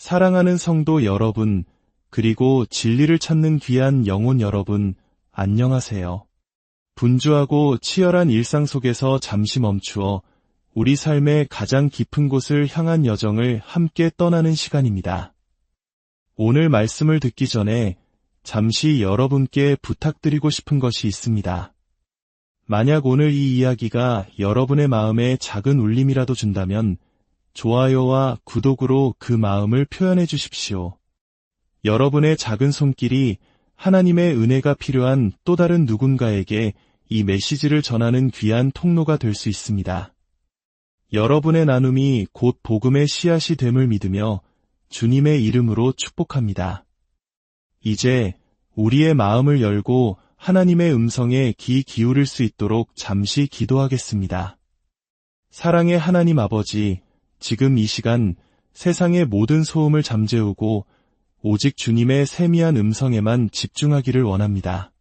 사랑하는 성도 여러분, 그리고 진리를 찾는 귀한 영혼 여러분, 안녕하세요. 분주하고 치열한 일상 속에서 잠시 멈추어 우리 삶의 가장 깊은 곳을 향한 여정을 함께 떠나는 시간입니다. 오늘 말씀을 듣기 전에 잠시 여러분께 부탁드리고 싶은 것이 있습니다. 만약 오늘 이 이야기가 여러분의 마음에 작은 울림이라도 준다면 좋아요와 구독으로 그 마음을 표현해 주십시오. 여러분의 작은 손길이 하나님의 은혜가 필요한 또 다른 누군가에게 이 메시지를 전하는 귀한 통로가 될 수 있습니다. 여러분의 나눔이 곧 복음의 씨앗이 됨을 믿으며 주님의 이름으로 축복합니다. 이제 우리의 마음을 열고 하나님의 음성에 귀 기울일 수 있도록 잠시 기도하겠습니다. 사랑의 하나님 아버지, 지금 이 시간 세상의 모든 소음을 잠재우고 오직 주님의 세미한 음성에만 집중하기를 원합니다.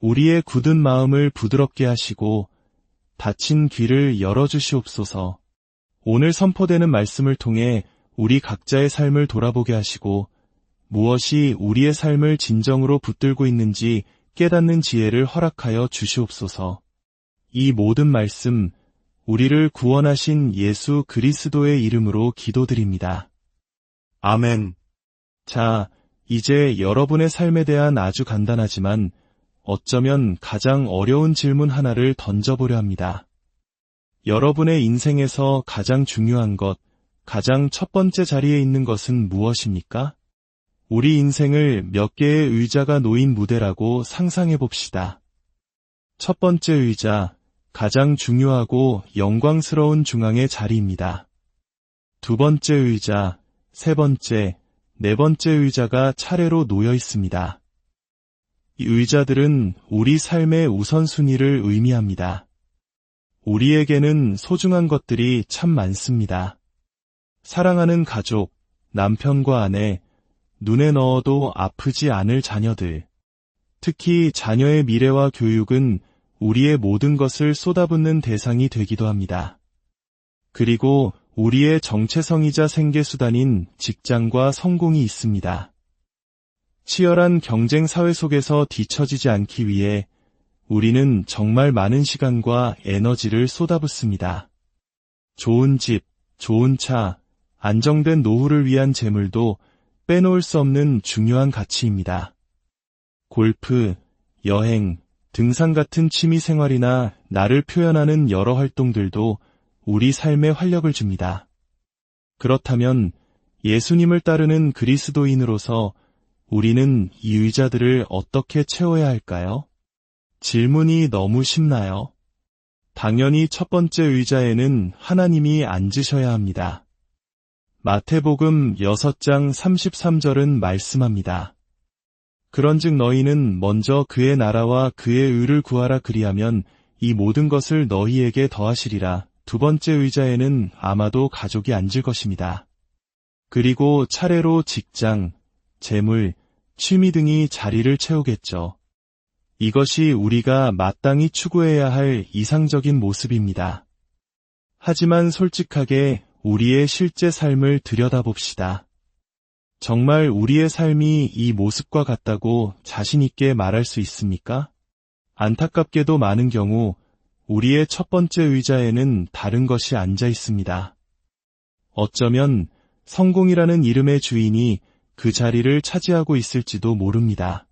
우리의 굳은 마음을 부드럽게 하시고 닫힌 귀를 열어주시옵소서. 오늘 선포되는 말씀을 통해 우리 각자의 삶을 돌아보게 하시고 무엇이 우리의 삶을 진정으로 붙들고 있는지 깨닫는 지혜를 허락하여 주시옵소서. 이 모든 말씀, 우리를 구원하신 예수 그리스도의 이름으로 기도드립니다. 아멘. 자, 이제 여러분의 삶에 대한 아주 간단하지만 어쩌면 가장 어려운 질문 하나를 던져보려 합니다. 여러분의 인생에서 가장 중요한 것, 가장 첫 번째 자리에 있는 것은 무엇입니까? 우리 인생을 몇 개의 의자가 놓인 무대라고 상상해 봅시다. 첫 번째 의자, 가장 중요하고 영광스러운 중앙의 자리입니다. 두 번째 의자, 세 번째, 네 번째 의자가 차례로 놓여 있습니다. 이 의자들은 우리 삶의 우선순위를 의미합니다. 우리에게는 소중한 것들이 참 많습니다. 사랑하는 가족, 남편과 아내, 눈에 넣어도 아프지 않을 자녀들. 특히 자녀의 미래와 교육은 우리의 모든 것을 쏟아붓는 대상이 되기도 합니다. 그리고 우리의 정체성이자 생계수단인 직장과 성공이 있습니다. 치열한 경쟁 사회 속에서 뒤처지지 않기 위해 우리는 정말 많은 시간과 에너지를 쏟아붓습니다. 좋은 집, 좋은 차, 안정된 노후를 위한 재물도 빼놓을 수 없는 중요한 가치입니다. 골프, 여행, 등산 같은 취미 생활이나 나를 표현하는 여러 활동들도 우리 삶에 활력을 줍니다. 그렇다면 예수님을 따르는 그리스도인으로서 우리는 이 의자들을 어떻게 채워야 할까요? 질문이 너무 쉽나요? 당연히 첫 번째 의자에는 하나님이 앉으셔야 합니다. 마태복음 6장 33절은 말씀합니다. 그런즉 너희는 먼저 그의 나라와 그의 의를 구하라 그리하면 이 모든 것을 너희에게 더하시리라. 두 번째 의자에는 아마도 가족이 앉을 것입니다. 그리고 차례로 직장, 재물, 취미 등이 자리를 채우겠죠. 이것이 우리가 마땅히 추구해야 할 이상적인 모습입니다. 하지만 솔직하게 우리의 실제 삶을 들여다봅시다. 정말 우리의 삶이 이 모습과 같다고 자신있게 말할 수 있습니까? 안타깝게도 많은 경우 우리의 첫 번째 의자에는 다른 것이 앉아 있습니다. 어쩌면 성공이라는 이름의 주인이 그 자리를 차지하고 있을지도 모릅니다.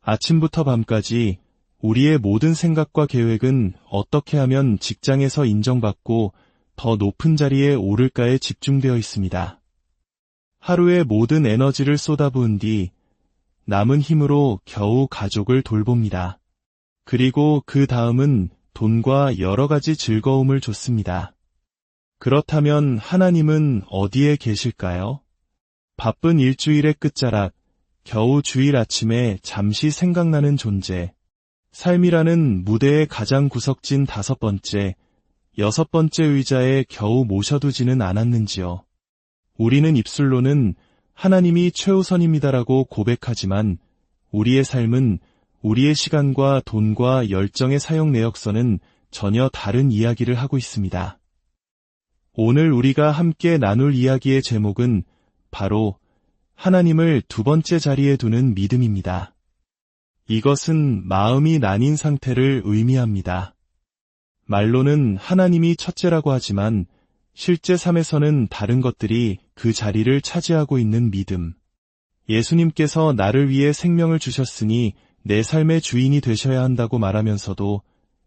아침부터 밤까지 우리의 모든 생각과 계획은 어떻게 하면 직장에서 인정받고 더 높은 자리에 오를까에 집중되어 있습니다. 하루의 모든 에너지를 쏟아부은 뒤 남은 힘으로 겨우 가족을 돌봅니다. 그리고 그 다음은 돈과 여러 가지 즐거움을 줬습니다. 그렇다면 하나님은 어디에 계실까요? 바쁜 일주일의 끝자락, 겨우 주일 아침에 잠시 생각나는 존재, 삶이라는 무대의 가장 구석진 다섯 번째, 여섯 번째 의자에 겨우 모셔두지는 않았는지요. 우리는 입술로는 하나님이 최우선입니다라고 고백하지만 우리의 삶은 우리의 시간과 돈과 열정의 사용 내역서는 전혀 다른 이야기를 하고 있습니다. 오늘 우리가 함께 나눌 이야기의 제목은 바로 하나님을 두 번째 자리에 두는 믿음입니다. 이것은 마음이 나뉜 상태를 의미합니다. 말로는 하나님이 첫째라고 하지만 실제 삶에서는 다른 것들이 그 자리를 차지하고 있는 믿음. 예수님께서 나를 위해 생명을 주셨으니 내 삶의 주인이 되셔야 한다고 말하면서도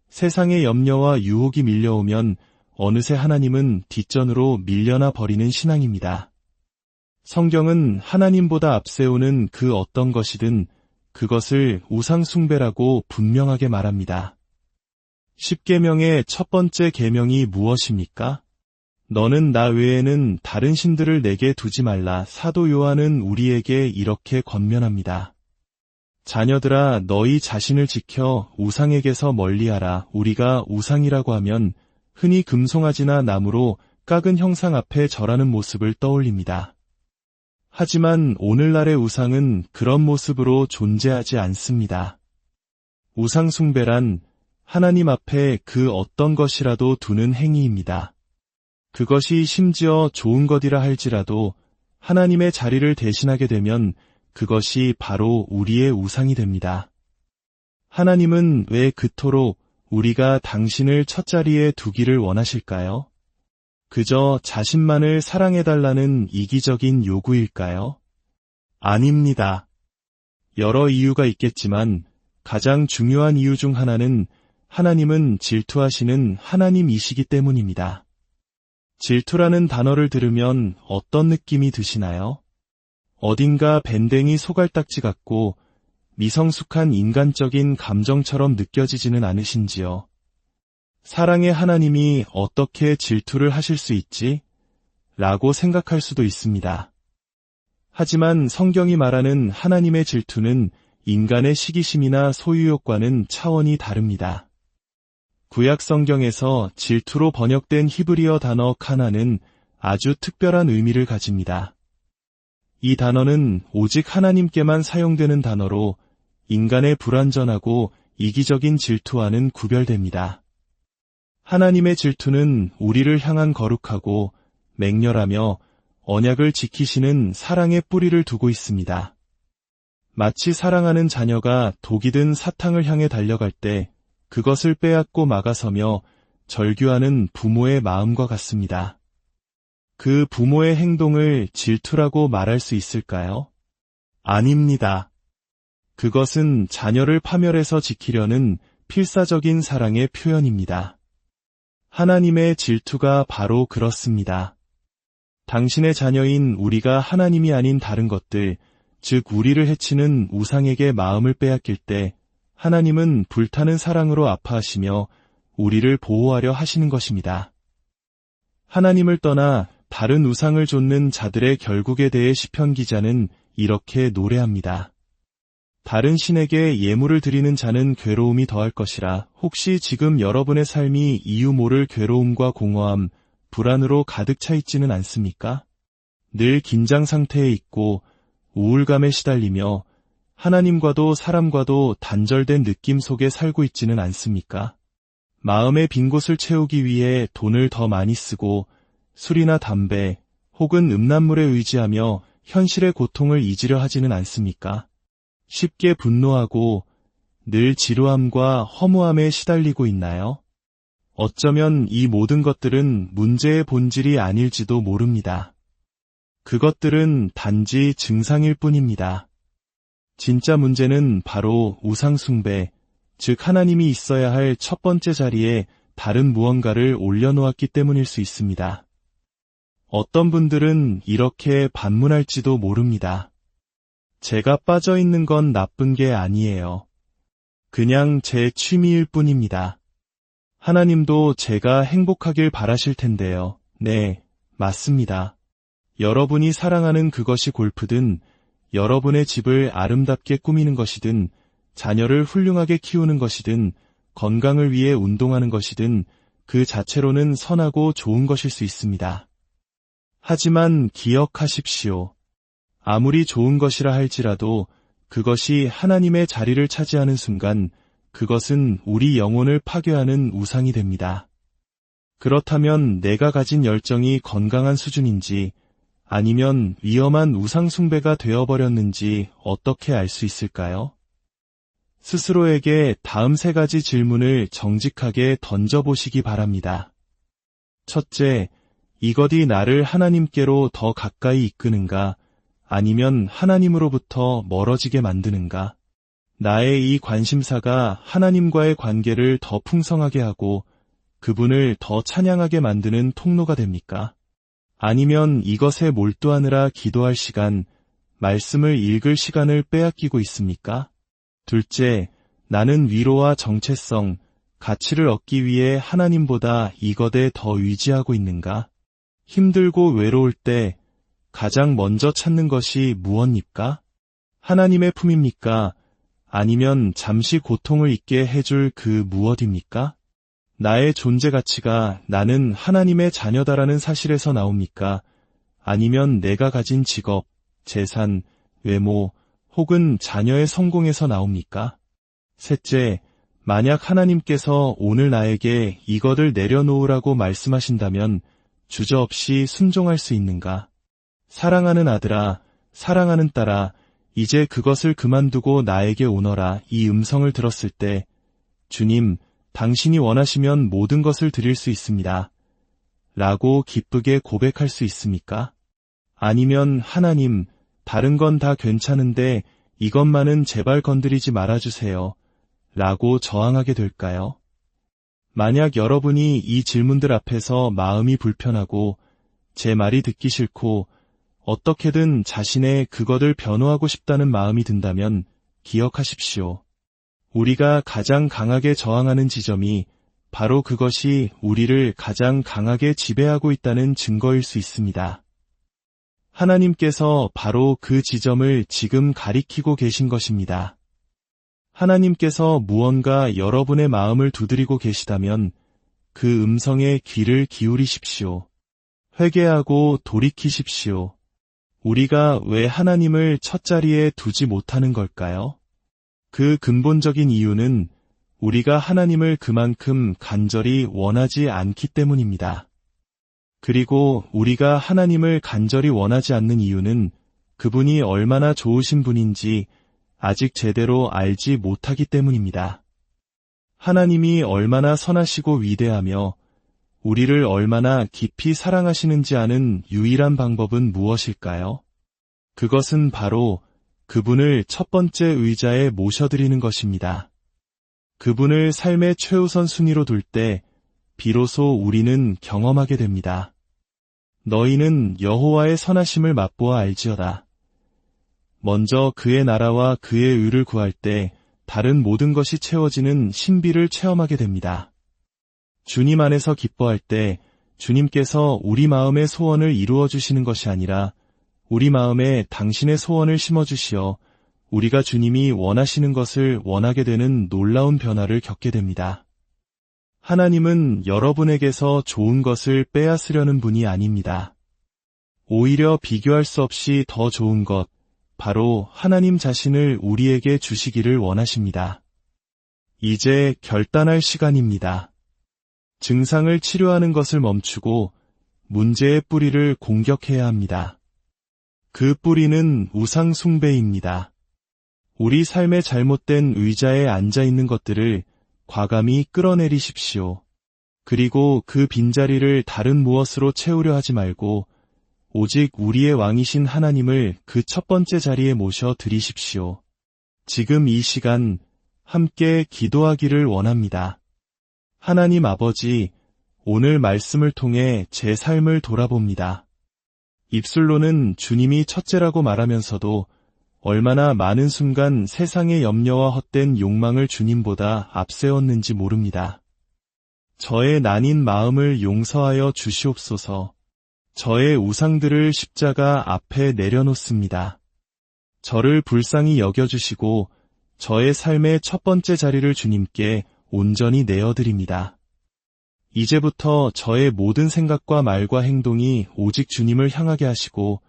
세상의 염려와 유혹이 밀려오면 어느새 하나님은 뒷전으로 밀려나 버리는 신앙입니다. 성경은 하나님보다 앞세우는 그 어떤 것이든 그것을 우상숭배라고 분명하게 말합니다. 십계명의 첫 번째 계명이 무엇입니까? 너는 나 외에는 다른 신들을 내게 두지 말라. 사도 요한은 우리에게 이렇게 권면합니다. 자녀들아 너희 자신을 지켜 우상에게서 멀리하라. 우리가 우상이라고 하면 흔히 금송아지나 나무로 깎은 형상 앞에 절하는 모습을 떠올립니다. 하지만 오늘날의 우상은 그런 모습으로 존재하지 않습니다. 우상숭배란 하나님 앞에 그 어떤 것이라도 두는 행위입니다. 그것이 심지어 좋은 것이라 할지라도 하나님의 자리를 대신하게 되면 그것이 바로 우리의 우상이 됩니다. 하나님은 왜 그토록 우리가 당신을 첫 자리에 두기를 원하실까요? 그저 자신만을 사랑해달라는 이기적인 요구일까요? 아닙니다. 여러 이유가 있겠지만 가장 중요한 이유 중 하나는 하나님은 질투하시는 하나님이시기 때문입니다. 질투라는 단어를 들으면 어떤 느낌이 드시나요? 어딘가 밴댕이 소갈딱지 같고 미성숙한 인간적인 감정처럼 느껴지지는 않으신지요? 사랑의 하나님이 어떻게 질투를 하실 수 있지? 라고 생각할 수도 있습니다. 하지만 성경이 말하는 하나님의 질투는 인간의 시기심이나 소유욕과는 차원이 다릅니다. 구약 성경에서 질투로 번역된 히브리어 단어 카나는 아주 특별한 의미를 가집니다. 이 단어는 오직 하나님께만 사용되는 단어로 인간의 불완전하고 이기적인 질투와는 구별됩니다. 하나님의 질투는 우리를 향한 거룩하고 맹렬하며 언약을 지키시는 사랑의 뿌리를 두고 있습니다. 마치 사랑하는 자녀가 독이 든 사탕을 향해 달려갈 때 그것을 빼앗고 막아서며 절규하는 부모의 마음과 같습니다. 그 부모의 행동을 질투라고 말할 수 있을까요? 아닙니다. 그것은 자녀를 파멸해서 지키려는 필사적인 사랑의 표현입니다. 하나님의 질투가 바로 그렇습니다. 당신의 자녀인 우리가 하나님이 아닌 다른 것들, 즉 우리를 해치는 우상에게 마음을 빼앗길 때 하나님은 불타는 사랑으로 아파하시며 우리를 보호하려 하시는 것입니다. 하나님을 떠나 다른 우상을 좇는 자들의 결국에 대해 시편 기자는 이렇게 노래합니다. 다른 신에게 예물을 드리는 자는 괴로움이 더할 것이라 혹시 지금 여러분의 삶이 이유 모를 괴로움과 공허함, 불안으로 가득 차 있지는 않습니까? 늘 긴장 상태에 있고 우울감에 시달리며 하나님과도 사람과도 단절된 느낌 속에 살고 있지는 않습니까? 마음의 빈 곳을 채우기 위해 돈을 더 많이 쓰고 술이나 담배 혹은 음란물에 의지하며 현실의 고통을 잊으려 하지는 않습니까? 쉽게 분노하고 늘 지루함과 허무함에 시달리고 있나요? 어쩌면 이 모든 것들은 문제의 본질이 아닐지도 모릅니다. 그것들은 단지 증상일 뿐입니다. 진짜 문제는 바로 우상숭배, 즉 하나님이 있어야 할 첫 번째 자리에 다른 무언가를 올려놓았기 때문일 수 있습니다. 어떤 분들은 이렇게 반문할지도 모릅니다. 제가 빠져 있는 건 나쁜 게 아니에요. 그냥 제 취미일 뿐입니다. 하나님도 제가 행복하길 바라실 텐데요. 네, 맞습니다. 여러분이 사랑하는 그것이 골프든, 여러분의 집을 아름답게 꾸미는 것이든, 자녀를 훌륭하게 키우는 것이든, 건강을 위해 운동하는 것이든, 그 자체로는 선하고 좋은 것일 수 있습니다. 하지만 기억하십시오. 아무리 좋은 것이라 할지라도 그것이 하나님의 자리를 차지하는 순간 그것은 우리 영혼을 파괴하는 우상이 됩니다. 그렇다면 내가 가진 열정이 건강한 수준인지 아니면 위험한 우상숭배가 되어버렸는지 어떻게 알 수 있을까요? 스스로에게 다음 세 가지 질문을 정직하게 던져보시기 바랍니다. 첫째, 이것이 나를 하나님께로 더 가까이 이끄는가, 아니면 하나님으로부터 멀어지게 만드는가? 나의 이 관심사가 하나님과의 관계를 더 풍성하게 하고 그분을 더 찬양하게 만드는 통로가 됩니까? 아니면 이것에 몰두하느라 기도할 시간, 말씀을 읽을 시간을 빼앗기고 있습니까? 둘째, 나는 위로와 정체성, 가치를 얻기 위해 하나님보다 이것에 더 의지하고 있는가? 힘들고 외로울 때 가장 먼저 찾는 것이 무엇입니까? 하나님의 품입니까? 아니면 잠시 고통을 잊게 해줄 그 무엇입니까? 나의 존재 가치가 나는 하나님의 자녀다라는 사실에서 나옵니까? 아니면 내가 가진 직업, 재산, 외모, 혹은 자녀의 성공에서 나옵니까? 셋째, 만약 하나님께서 오늘 나에게 이것을 내려놓으라고 말씀하신다면 주저없이 순종할 수 있는가? 사랑하는 아들아, 사랑하는 딸아, 이제 그것을 그만두고 나에게 오너라 이 음성을 들었을 때, 주님, 당신이 원하시면 모든 것을 드릴 수 있습니다. 라고 기쁘게 고백할 수 있습니까? 아니면 하나님, 다른 건 다 괜찮은데 이것만은 제발 건드리지 말아주세요. 라고 저항하게 될까요? 만약 여러분이 이 질문들 앞에서 마음이 불편하고 제 말이 듣기 싫고 어떻게든 자신의 그것을 변호하고 싶다는 마음이 든다면 기억하십시오. 우리가 가장 강하게 저항하는 지점이 바로 그것이 우리를 가장 강하게 지배하고 있다는 증거일 수 있습니다. 하나님께서 바로 그 지점을 지금 가리키고 계신 것입니다. 하나님께서 무언가 여러분의 마음을 두드리고 계시다면 그 음성에 귀를 기울이십시오. 회개하고 돌이키십시오. 우리가 왜 하나님을 첫 자리에 두지 못하는 걸까요? 그 근본적인 이유는 우리가 하나님을 그만큼 간절히 원하지 않기 때문입니다. 그리고 우리가 하나님을 간절히 원하지 않는 이유는 그분이 얼마나 좋으신 분인지 아직 제대로 알지 못하기 때문입니다. 하나님이 얼마나 선하시고 위대하며 우리를 얼마나 깊이 사랑하시는지 아는 유일한 방법은 무엇일까요? 그것은 바로 그분을 첫 번째 의자에 모셔드리는 것입니다. 그분을 삶의 최우선 순위로 둘 때 비로소 우리는 경험하게 됩니다. 너희는 여호와의 선하심을 맛보아 알지어다. 먼저 그의 나라와 그의 의를 구할 때 다른 모든 것이 채워지는 신비를 체험하게 됩니다. 주님 안에서 기뻐할 때 주님께서 우리 마음의 소원을 이루어 주시는 것이 아니라 우리 마음에 당신의 소원을 심어주시어 우리가 주님이 원하시는 것을 원하게 되는 놀라운 변화를 겪게 됩니다. 하나님은 여러분에게서 좋은 것을 빼앗으려는 분이 아닙니다. 오히려 비교할 수 없이 더 좋은 것, 바로 하나님 자신을 우리에게 주시기를 원하십니다. 이제 결단할 시간입니다. 증상을 치료하는 것을 멈추고 문제의 뿌리를 공격해야 합니다. 그 뿌리는 우상 숭배입니다. 우리 삶의 잘못된 의자에 앉아 있는 것들을 과감히 끌어내리십시오. 그리고 그 빈자리를 다른 무엇으로 채우려 하지 말고 오직 우리의 왕이신 하나님을 그 첫 번째 자리에 모셔 드리십시오. 지금 이 시간 함께 기도하기를 원합니다. 하나님 아버지, 오늘 말씀을 통해 제 삶을 돌아봅니다. 입술로는 주님이 첫째라고 말하면서도 얼마나 많은 순간 세상의 염려와 헛된 욕망을 주님보다 앞세웠는지 모릅니다. 저의 난인 마음을 용서하여 주시옵소서. 저의 우상들을 십자가 앞에 내려놓습니다. 저를 불쌍히 여겨주시고 저의 삶의 첫 번째 자리를 주님께 온전히 내어드립니다. 이제부터 저의 모든 생각과 말과 행동이 오직 주님을 향하게 하시고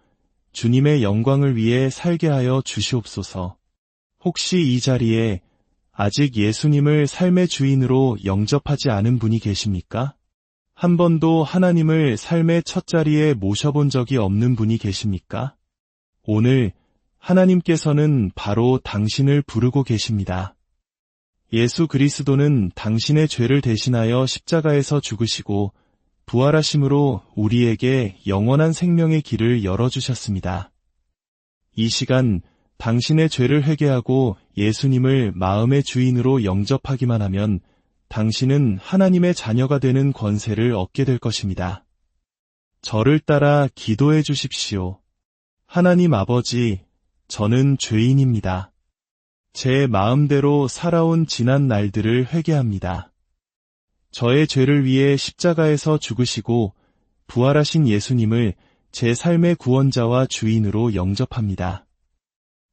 주님의 영광을 위해 살게 하여 주시옵소서. 혹시 이 자리에 아직 예수님을 삶의 주인으로 영접하지 않은 분이 계십니까? 한 번도 하나님을 삶의 첫 자리에 모셔본 적이 없는 분이 계십니까? 오늘 하나님께서는 바로 당신을 부르고 계십니다. 예수 그리스도는 당신의 죄를 대신하여 십자가에서 죽으시고 부활하심으로 우리에게 영원한 생명의 길을 열어주셨습니다. 이 시간 당신의 죄를 회개하고 예수님을 마음의 주인으로 영접하기만 하면 당신은 하나님의 자녀가 되는 권세를 얻게 될 것입니다. 저를 따라 기도해 주십시오. 하나님 아버지, 저는 죄인입니다. 제 마음대로 살아온 지난 날들을 회개합니다. 저의 죄를 위해 십자가에서 죽으시고 부활하신 예수님을 제 삶의 구원자와 주인으로 영접합니다.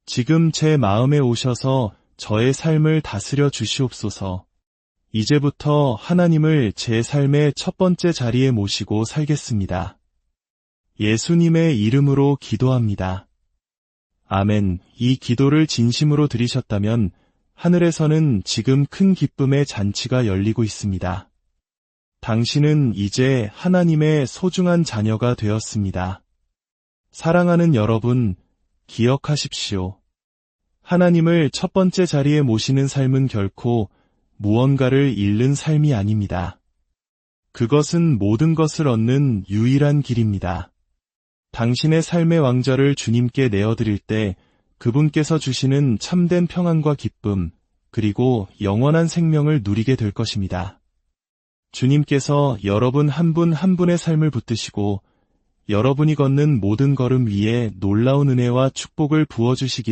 지금 제 마음에 오셔서 저의 삶을 다스려 주시옵소서. 이제부터 하나님을 제 삶의 첫 번째 자리에 모시고 살겠습니다. 예수님의 이름으로 기도합니다. 아멘. 이 기도를 진심으로 들으셨다면 하늘에서는 지금 큰 기쁨의 잔치가 열리고 있습니다. 당신은 이제 하나님의 소중한 자녀가 되었습니다. 사랑하는 여러분, 기억하십시오. 하나님을 첫 번째 자리에 모시는 삶은 결코 무언가를 잃는 삶이 아닙니다. 그것은 모든 것을 얻는 유일한 길입니다. 당신의 삶의 왕좌를 주님께 내어드릴 때 그분께서 주시는 참된 평안과 기쁨, 그리고 영원한 생명을 누리게 될 것입니다. 주님께서 여러분 한분한 분의 삶을 붙드시고 여러분이 걷는 모든 걸음 위에 놀라운 은혜와 축복을 부어주시기를